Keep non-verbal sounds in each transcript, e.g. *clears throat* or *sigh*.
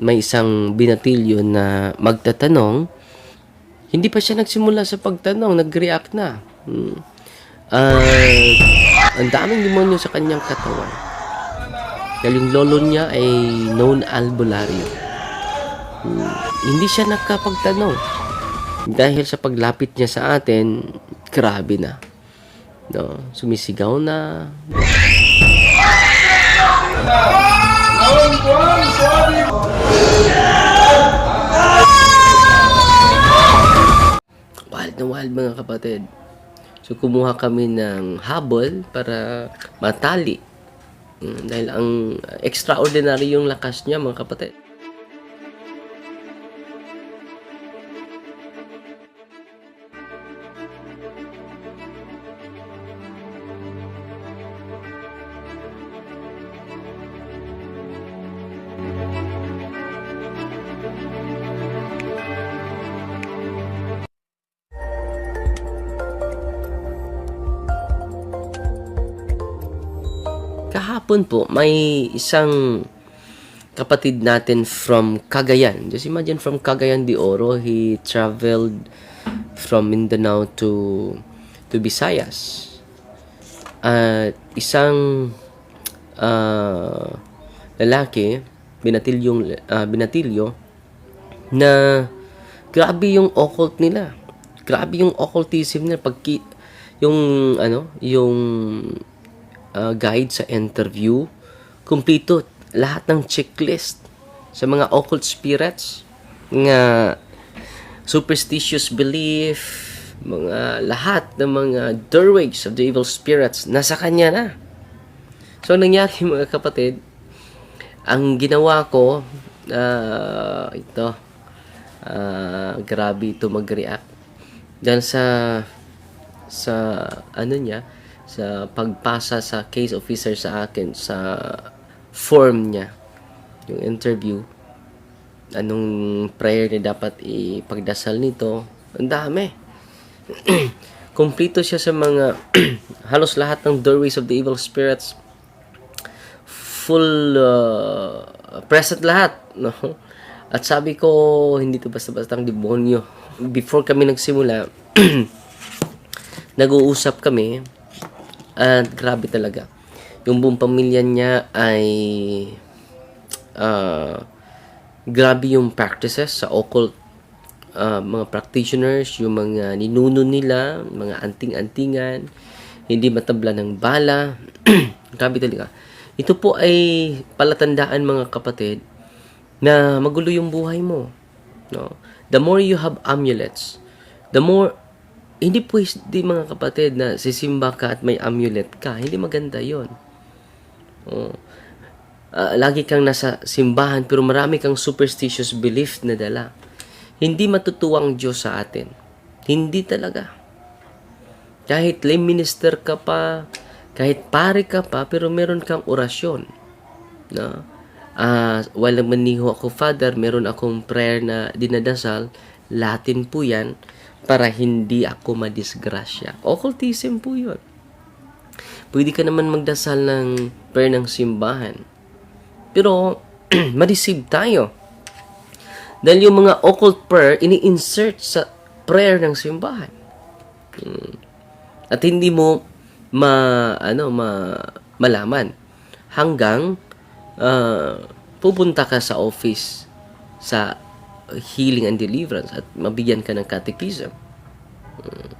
may isang binatilyo na magtatanong, hindi pa siya nagsimula sa pagtanong, nag-react na. Hmm. Ah, ang daming demonyo sa kanyang katawan. Dahil yung lolo niya ay known albularyo. Hmm. Hindi siya nakapagtanong. Dahil sa paglapit niya sa atin, grabe na. No, sumisigaw na. Wild na wild mga kapatid. So kumuha kami ng habol para matali. Mm, dahil ang extraordinary yung lakas niya mga kapatid. Kahapon po, may isang kapatid natin from Cagayan. Just imagine from Cagayan de Oro, he traveled from Mindanao to to Visayas. At isang ah, lalaki, binatilyong ah, binatilyo na grabe yung occult nila. Grabe yung occultism nila pag yung ano, yung uh, guide sa interview, kumpleto lahat ng checklist sa mga occult spirits, mga superstitious belief, mga lahat ng mga doorways of the evil spirits, nasa kanya na. So, ang nangyari *laughs* mga kapatid, ang ginawa ko, ah, ito, ah, grabe ito mag-react. Dahil sa, sa, ano niya, sa pagpasa sa case officer sa akin sa form niya yung interview. Anong prayer na dapat ipagdasal nito? Ang dami. *clears throat* Kompleto siya sa mga *clears throat* halos lahat ng doorways of the evil spirits. Full uh, present lahat no? *laughs* At sabi ko hindi to basta-bastang demonyo. Before kami nagsimula *clears throat* nag-uusap kami at grabe talaga. Yung buong pamilya niya ay uh, grabe yung practices sa occult uh, mga practitioners, yung mga ninuno nila, mga anting-antingan, hindi matabla ng bala. *clears throat* grabe talaga. Ito po ay palatandaan mga kapatid na magulo yung buhay mo. No? The more you have amulets, the more hindi pwede mga kapatid na sisimba ka at may amulet ka. Hindi maganda yon. Oh. Uh, lagi kang nasa simbahan pero marami kang superstitious belief na dala. Hindi matutuwang Diyos sa atin. Hindi talaga. Kahit lay minister ka pa, kahit pare ka pa, pero meron kang orasyon. No? Uh, while maniho ako, Father, meron akong prayer na dinadasal. Latin po yan para hindi ako madisgrasya. Occultism po yun. Pwede ka naman magdasal ng prayer ng simbahan. Pero, *clears throat* ma-deceive tayo. Dahil yung mga occult prayer, ini-insert sa prayer ng simbahan. Hmm. At hindi mo ma ano ma malaman hanggang uh, pupunta ka sa office sa healing and deliverance at mabigyan ka ng catechism. Mm.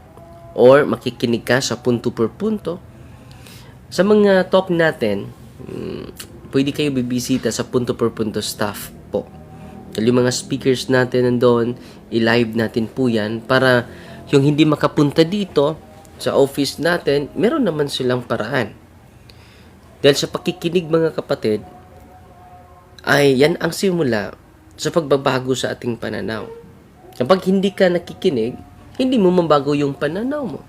Or makikinig ka sa punto per punto. Sa mga talk natin, mm, pwede kayo bibisita sa punto per punto staff po. Yung mga speakers natin nandoon, i-live natin po yan para yung hindi makapunta dito sa office natin, meron naman silang paraan. Dahil sa pakikinig mga kapatid, ay yan ang simula sa pagbabago sa ating pananaw. Kapag hindi ka nakikinig, hindi mo mabago yung pananaw mo.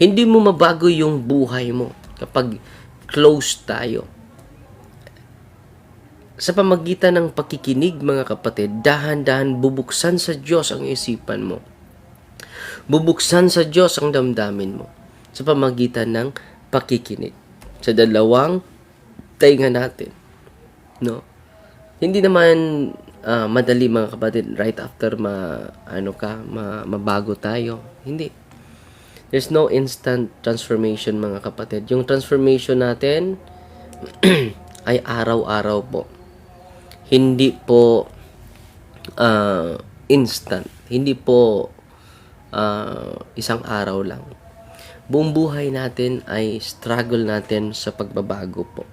Hindi mo mabago yung buhay mo kapag close tayo. Sa pamagitan ng pakikinig, mga kapatid, dahan-dahan bubuksan sa Diyos ang isipan mo. Bubuksan sa Diyos ang damdamin mo sa pamagitan ng pakikinig. Sa dalawang tainga natin. No? hindi naman ah, madali mga kapatid right after ma ano ka ma, mabago tayo. Hindi. There's no instant transformation mga kapatid. Yung transformation natin *clears throat* ay araw-araw po. Hindi po ah, instant. Hindi po ah, isang araw lang. Buong buhay natin ay struggle natin sa pagbabago po.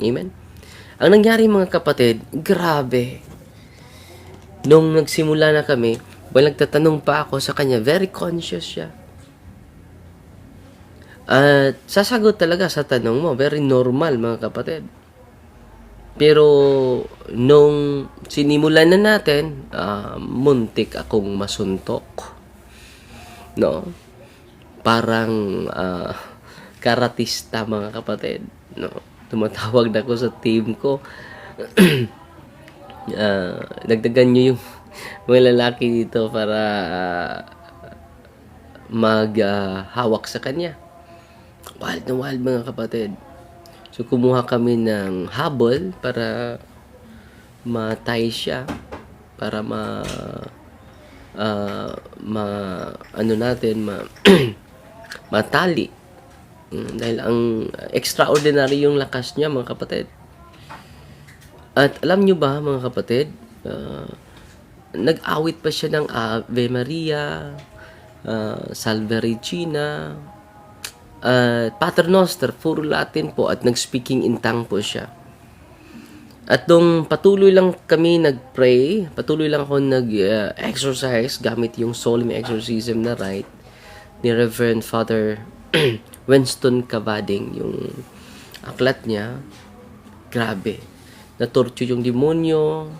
Amen? Ang nangyari mga kapatid, grabe. Nung nagsimula na kami, well, nagtatanong pa ako sa kanya, very conscious siya. At sasagot talaga sa tanong mo, very normal mga kapatid. Pero nung sinimulan na natin, ah, muntik akong masuntok. No? Parang ah, karatista mga kapatid. No? Tumatawag na ako sa team ko. *clears throat* Ah, dagdagan nyo yung *laughs* mga lalaki dito para ah, maghawak sa kanya. Wild na wild mga kapatid. So kumuha kami ng habol para matay siya para ma ah, ma ano natin ma *clears throat* matali. Mm, dahil ang extraordinary yung lakas niya mga kapatid. At alam nyo ba mga kapatid, ah, nag-awit pa siya ng Ave Maria, ah, Salve Regina, at Pater Noster, puro Latin po at nag-speaking in tongue po siya. At nung patuloy lang kami nag-pray, patuloy lang ako nag-exercise gamit yung solemn exorcism na rite ni Reverend Father *clears throat* Winston Cavading, yung aklat niya, grabe. Natorture yung demonyo,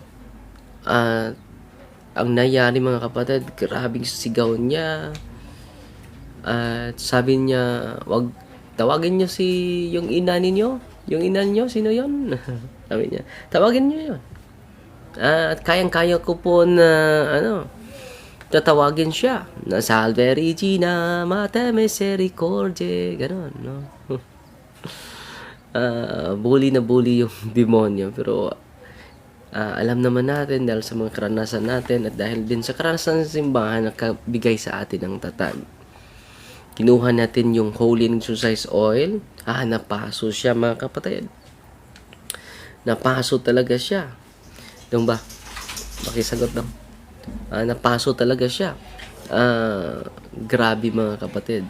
at ang nangyari mga kapatid, grabing sigaw niya, at sabi niya, wag tawagin niyo si yung ina ninyo. Yung ina niyo, sino yon? *laughs* sabi niya, tawagin niyo yon. at kayang-kaya ko po na, ano, tatawagin siya. Na Salve Regina, Mate Misericordia, ganon, no? *laughs* Ah, bully na bully yung *laughs* demonyo. Pero, ah, alam naman natin dahil sa mga karanasan natin at dahil din sa karanasan ng simbahan na kabigay sa atin ng tatag. Kinuha natin yung Holy Exercise Oil. Ah, napaso siya mga kapatid. Napaso talaga siya. Yung ba? Makisagot daw. Ah, napaso talaga siya. Ah, grabe mga kapatid.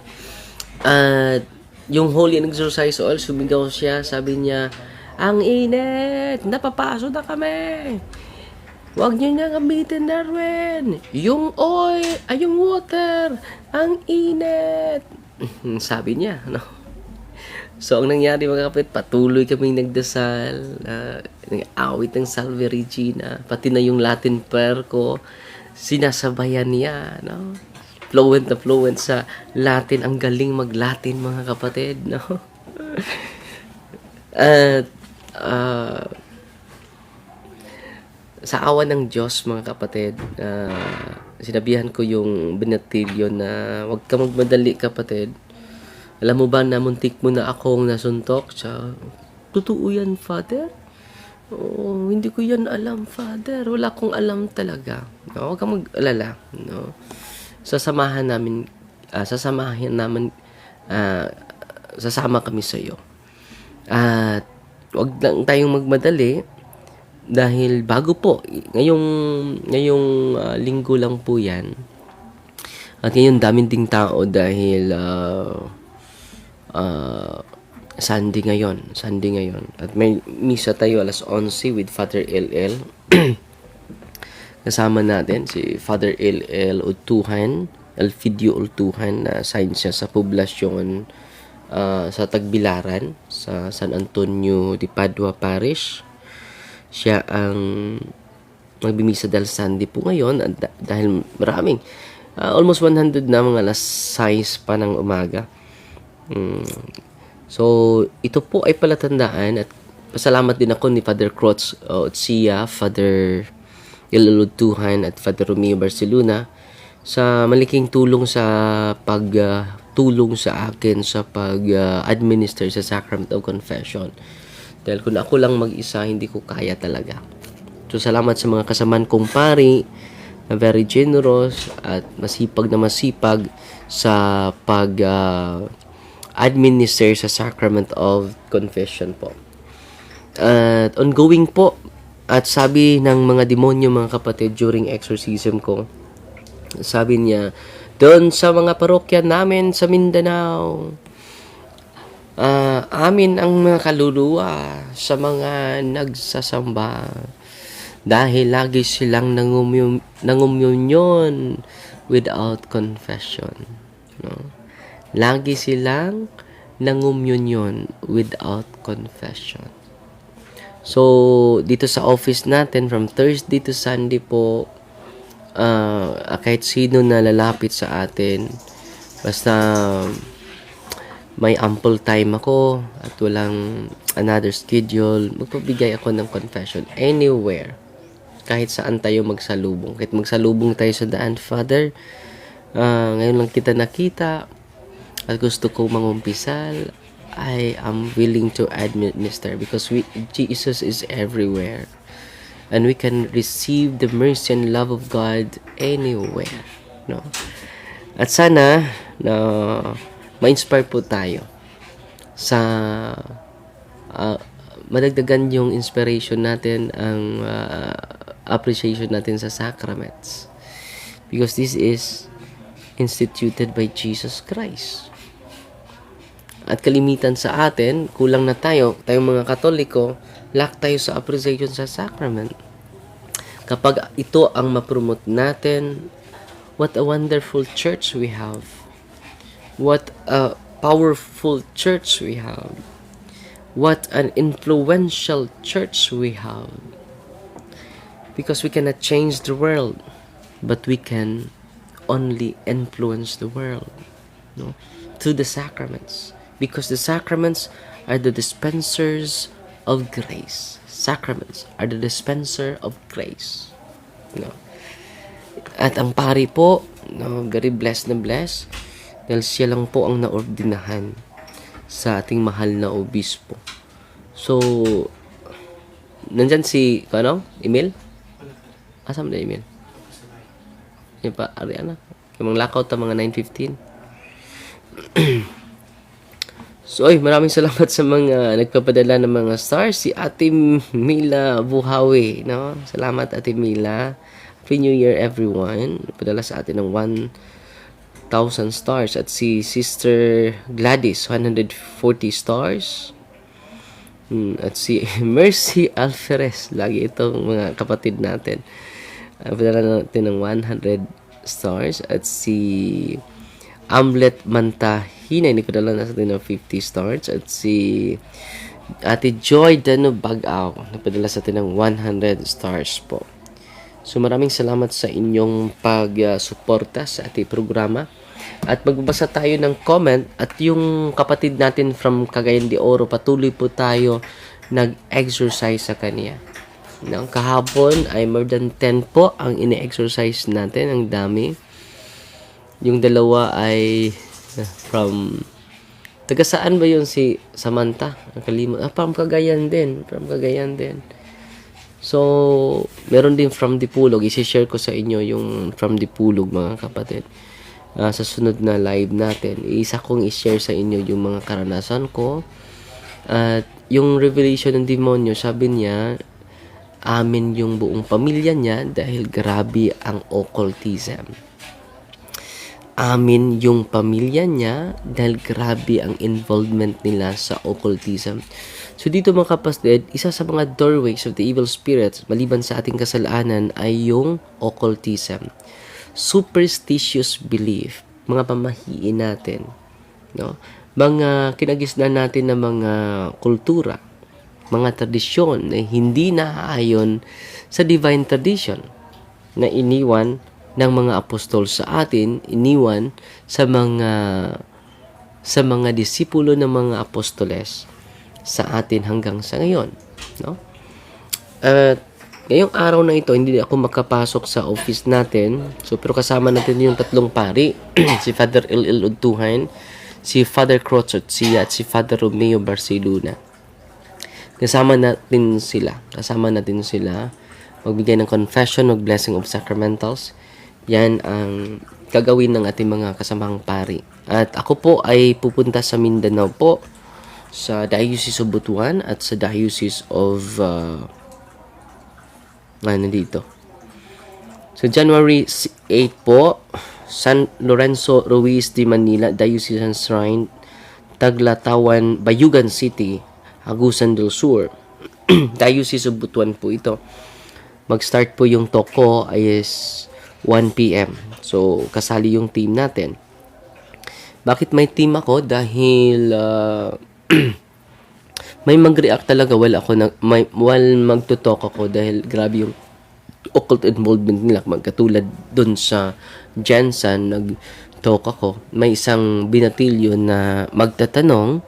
At yung Holy Exercise Oil, sumigaw siya, sabi niya, ang init, napapaso na kami. Huwag niyo na gamitin, Darwin. Yung oil, ay yung water, ang init. *laughs* Sabi niya, no? So, ang nangyari mga kapit, patuloy kaming nagdasal, uh, nag-awit ng Salve Regina, pati na yung Latin prayer ko, sinasabayan niya, no? Fluent na fluent sa Latin, ang galing mag-Latin mga kapatid, no? *laughs* At, ah, sa awa ng Diyos mga kapatid, ah, sinabihan ko yung binatilyo na huwag ka magmadali kapatid. Alam mo ba na muntik mo na akong nasuntok? Siya, totoo yan, Father? Oo, hindi ko yan alam, Father. Wala akong alam talaga. No, huwag kang mag-alala. No? Sasamahan namin, ah, sasamahan namin, ah, sasama kami sa iyo. At huwag lang tayong magmadali dahil bago po ngayong ngayong ah, linggo lang po 'yan. At ngayon daming ding tao dahil ah, ah, Sunday ngayon, Sunday ngayon. At may misa tayo alas 11 with Father LL. *clears throat* Kasama natin si Father LL Utuhan, Elfidio Utuhan na sign siya sa poblasyon ah, sa Tagbilaran sa San Antonio de Padua Parish. Siya ang magbimisa dahil Sunday po ngayon at da- dahil maraming ah, almost 100 na mga alas 6 pa ng umaga. Mm. So, ito po ay palatandaan at pasalamat din ako ni Father Crotz uh, Otsia, Father Ilulutuhan at Father Romeo Barcelona sa maliking tulong sa pagtulong sa akin sa pag-administer sa Sacrament of Confession. Dahil kung ako lang mag-isa, hindi ko kaya talaga. So, salamat sa mga kasamaan kong pari na very generous at masipag na masipag sa pag ah, administer sa sacrament of confession po. At ongoing po at sabi ng mga demonyo mga kapatid during exorcism ko, sabi niya, doon sa mga parokya namin sa Mindanao, ah, amin ang mga kaluluwa sa mga nagsasamba dahil lagi silang nangumyum, nangumyunyon without confession. No? Lagi silang nangumyunyon without confession. So, dito sa office natin, from Thursday to Sunday po, ah, kahit sino na lalapit sa atin, basta may ample time ako at walang another schedule, magpabigay ako ng confession anywhere. Kahit saan tayo magsalubong. Kahit magsalubong tayo sa daan, Father, ah, ngayon lang kita nakita at gusto ko mangumpisal, I am willing to administer because we, Jesus is everywhere. And we can receive the mercy and love of God anywhere. No? At sana na ma-inspire po tayo sa ah, madagdagan yung inspiration natin ang ah, appreciation natin sa sacraments because this is instituted by Jesus Christ at kalimitan sa atin, kulang na tayo, tayong mga katoliko, lack tayo sa appreciation sa sacrament. Kapag ito ang mapromote natin, what a wonderful church we have. What a powerful church we have. What an influential church we have. Because we cannot change the world, but we can only influence the world no? through the sacraments. Because the sacraments are the dispensers of grace. Sacraments are the dispenser of grace. No? At ang pari po, no, very blessed na blessed dahil siya lang po ang naordinahan sa ating mahal na obispo. So, nandyan si, ano, Emil? Asam na Emil? Yan pa, Ariana. Yung mga lakaw ta mga 9.15. *clears throat* So, ay, maraming salamat sa mga nagpapadala ng mga stars. Si Ate Mila Buhawi, no? Salamat, Ate Mila. Happy New Year, everyone. Padala sa atin ng 1,000 stars. At si Sister Gladys, 140 stars. Hmm, At si *laughs* Mercy Alferez, lagi itong mga kapatid natin. Padala natin ng 100 stars. At si Amlet Mantahina, hindi ko dala na sa atin ng 50 stars. At si Ate Joy Dano Bagaw, napadala sa atin ng 100 stars po. So maraming salamat sa inyong pag-suporta sa ating programa. At magbabasa tayo ng comment at yung kapatid natin from Cagayan de Oro, patuloy po tayo nag-exercise sa kanya. No, kahapon ay more than 10 po ang ine-exercise natin, ang dami. Yung dalawa ay uh, from taga saan ba yun si Samantha? Nakalimut. Ah, from Cagayan din. From Cagayan din. So, meron din from Dipulog. I-share ko sa inyo yung from Dipulog, mga kapatid. Ah, sa sunod na live natin, isa kong i-share sa inyo yung mga karanasan ko. At yung revelation ng demonyo, sabi niya, amin yung buong pamilya niya dahil grabe ang occultism amin yung pamilya niya dahil grabe ang involvement nila sa occultism. So dito mga kapatid, isa sa mga doorways of the evil spirits maliban sa ating kasalanan ay yung occultism. Superstitious belief, mga pamahiin natin, no? Mga kinagisnan natin ng mga kultura, mga tradisyon na hindi naaayon sa divine tradition na iniwan ng mga apostol sa atin, iniwan sa mga sa mga disipulo ng mga apostoles sa atin hanggang sa ngayon, no? At ngayong araw na ito, hindi ako makapasok sa office natin. So, pero kasama natin yung tatlong pari, *clears throat* si Father Il Udtuhan, si Father Crochot siya at si Father Romeo Barcelona. Kasama natin sila. Kasama natin sila magbigay ng confession, mag blessing of sacramentals. Yan ang gagawin ng ating mga kasamang pari. At ako po ay pupunta sa Mindanao po sa Diocese of Butuan at sa Diocese of uh, ano dito. So January 8 po, San Lorenzo Ruiz de Manila Diocesan Shrine, Taglatawan, Bayugan City, Agusan del Sur. *clears throat* Diocese of Butuan po ito. Mag-start po yung toko is 1 p.m. So, kasali yung team natin. Bakit may team ako? Dahil uh, *clears throat* may mag-react talaga while ako nag, may, while magtutok ako dahil grabe yung occult involvement nila magkatulad dun sa Jensen nag-talk ako may isang binatilyo na magtatanong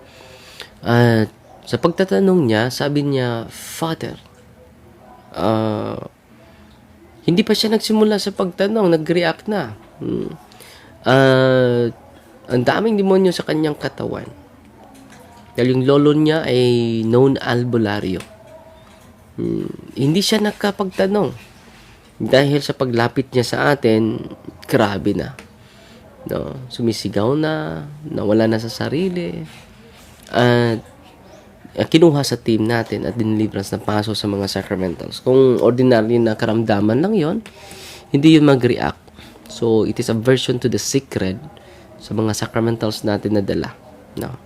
at sa pagtatanong niya sabi niya Father ah hindi pa siya nagsimula sa pagtanong, nag-react na. Hmm. At ang daming demonyo sa kanyang katawan. Dahil yung lolo niya ay known albularyo. Hmm. Hindi siya nakapagtanong. Dahil sa paglapit niya sa atin, grabe na. No? Sumisigaw na, nawala na sa sarili. At uh, kinuha sa team natin at diniliverance na paso sa mga sacramentals. Kung ordinary na karamdaman lang yon hindi yun mag-react. So, it is a version to the sacred sa mga sacramentals natin na dala. No.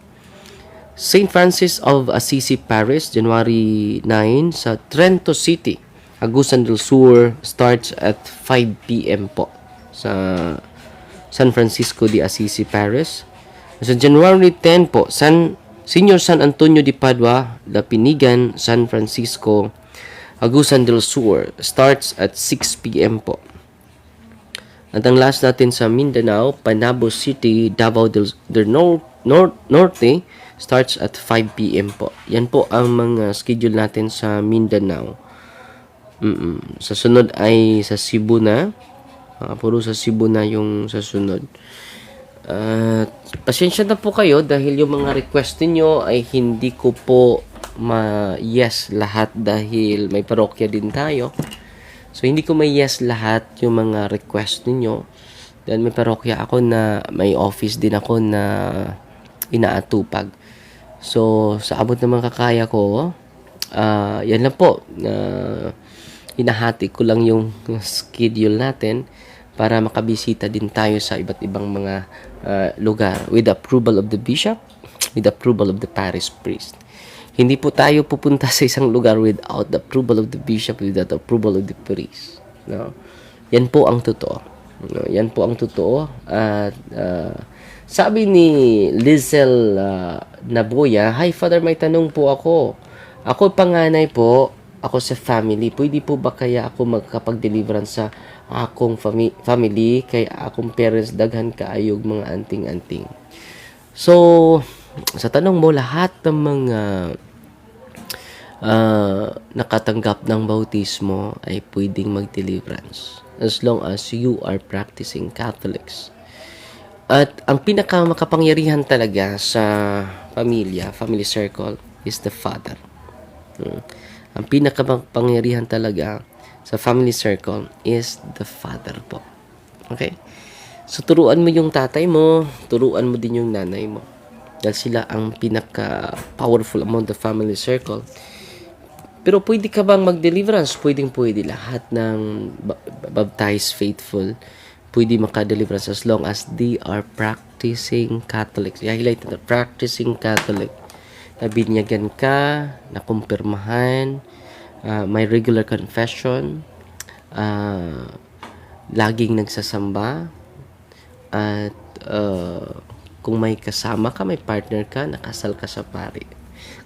St. Francis of Assisi Paris, January 9 sa Trento City, Agusan del Sur starts at 5 p.m. po sa San Francisco de Assisi, Paris. Sa January 10 po, San Senior San Antonio de Padua, Lapinigan, San Francisco, Agusan del Sur starts at 6 p.m. po. At ang last natin sa Mindanao, Panabo City, Davao del, del Nor- Nor- Norte starts at 5 p.m. po. Yan po ang mga schedule natin sa Mindanao. Mm-mm. Sa sunod ay sa Cebu na. Uh, puro sa Cebu na yung sa sunod. At pasensya na po kayo dahil yung mga request niyo ay hindi ko po ma-yes lahat dahil may parokya din tayo. So, hindi ko may-yes lahat yung mga request niyo Dahil may parokya ako na may office din ako na inaatupag. So, sa abot ng kakaya ko, uh, yan lang po. Uh, hinahati ko lang yung *laughs* schedule natin para makabisita din tayo sa iba't ibang mga uh, lugar with approval of the bishop, with approval of the parish priest. Hindi po tayo pupunta sa isang lugar without the approval of the bishop, without the approval of the priest. No? Yan po ang totoo. No? Yan po ang totoo. At uh, sabi ni Lizel uh, Naboya, Hi Father, may tanong po ako. Ako panganay po, ako sa family. Pwede po ba kaya ako magkapag-deliverance sa akong fami- family kay akong parents daghan kaayog mga anting-anting. So, sa tanong mo lahat ng mga uh, nakatanggap ng bautismo ay pwedeng mag-deliverance as long as you are practicing Catholics. At ang pinaka makapangyarihan talaga sa pamilya, family circle is the father. Hmm. Ang pinaka makapangyarihan talaga sa family circle is the father po. Okay? So, turuan mo yung tatay mo, turuan mo din yung nanay mo. Dahil sila ang pinaka-powerful among the family circle. Pero pwede ka bang mag-deliverance? Pwedeng pwede. Lahat ng baptized faithful pwede maka-deliverance as long as they are practicing Catholics. I-highlight na practicing Catholic. Na binyagan ka, na kumpirmahan, uh, may regular confession, uh, laging nagsasamba, at uh, kung may kasama ka, may partner ka, nakasal ka sa pari.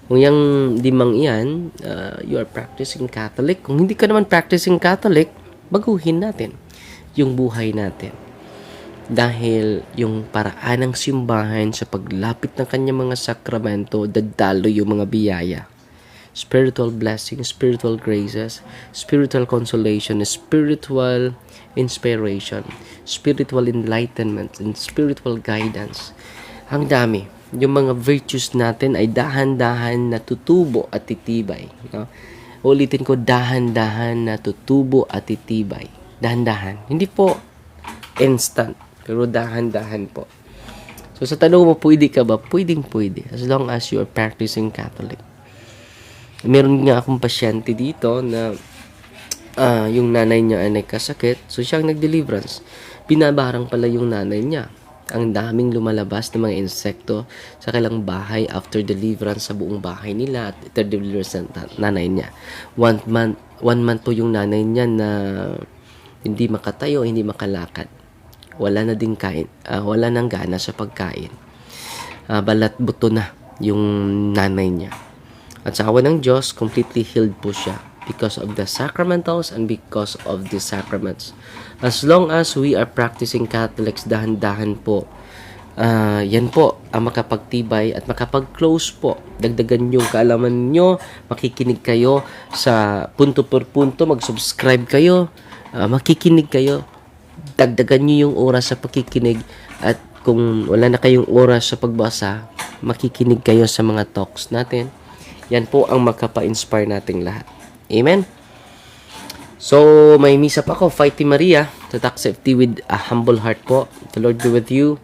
Kung yung limang iyan, uh, you are practicing Catholic. Kung hindi ka naman practicing Catholic, baguhin natin yung buhay natin. Dahil yung paraan ng simbahan sa paglapit ng kanyang mga sakramento, dadalo yung mga biyaya spiritual blessings, spiritual graces, spiritual consolation, spiritual inspiration, spiritual enlightenment, and spiritual guidance. Ang dami. Yung mga virtues natin ay dahan-dahan natutubo at titibay. No? Ulitin ko, dahan-dahan na tutubo at titibay. Dahan-dahan. Hindi po instant, pero dahan-dahan po. So sa tanong mo, pwede ka ba? Pwedeng pwede. As long as you are practicing Catholic. Meron nga akong pasyente dito na ah, yung nanay niya ay nagkasakit. So siyang nag-deliverance. Binabarang pala yung nanay niya. Ang daming lumalabas ng mga insekto sa kailang bahay after deliverance sa buong bahay nila at after deliverance ng nanay niya. One month, one month po yung nanay niya na hindi makatayo, hindi makalakad. Wala na din kain, ah, wala nang gana sa pagkain. Ah, balat buto na yung nanay niya. At sa awa ng Diyos, completely healed po siya because of the sacramentals and because of the sacraments. As long as we are practicing Catholics, dahan-dahan po, ah, yan po ang makapagtibay at makapag-close po. Dagdagan yung kaalaman nyo, makikinig kayo sa punto per punto, mag-subscribe kayo, ah, makikinig kayo, dagdagan nyo yung oras sa pakikinig at kung wala na kayong oras sa pagbasa, makikinig kayo sa mga talks natin. Yan po ang makapa-inspire nating lahat. Amen? So, may misa pa ako, Fighty Maria, to talk safety with a humble heart po. The Lord be with you.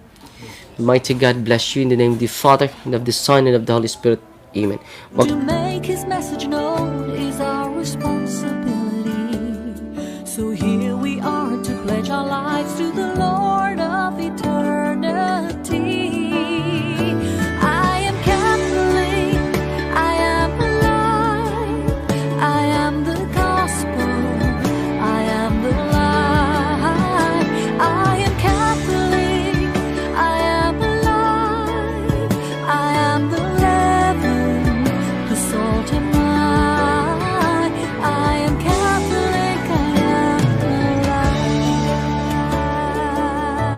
The mighty God bless you in the name of the Father, and of the Son, and of the Holy Spirit. Amen. Wag- to make His message known is our responsibility. So here we are to pledge our lives to the Lord of eternity.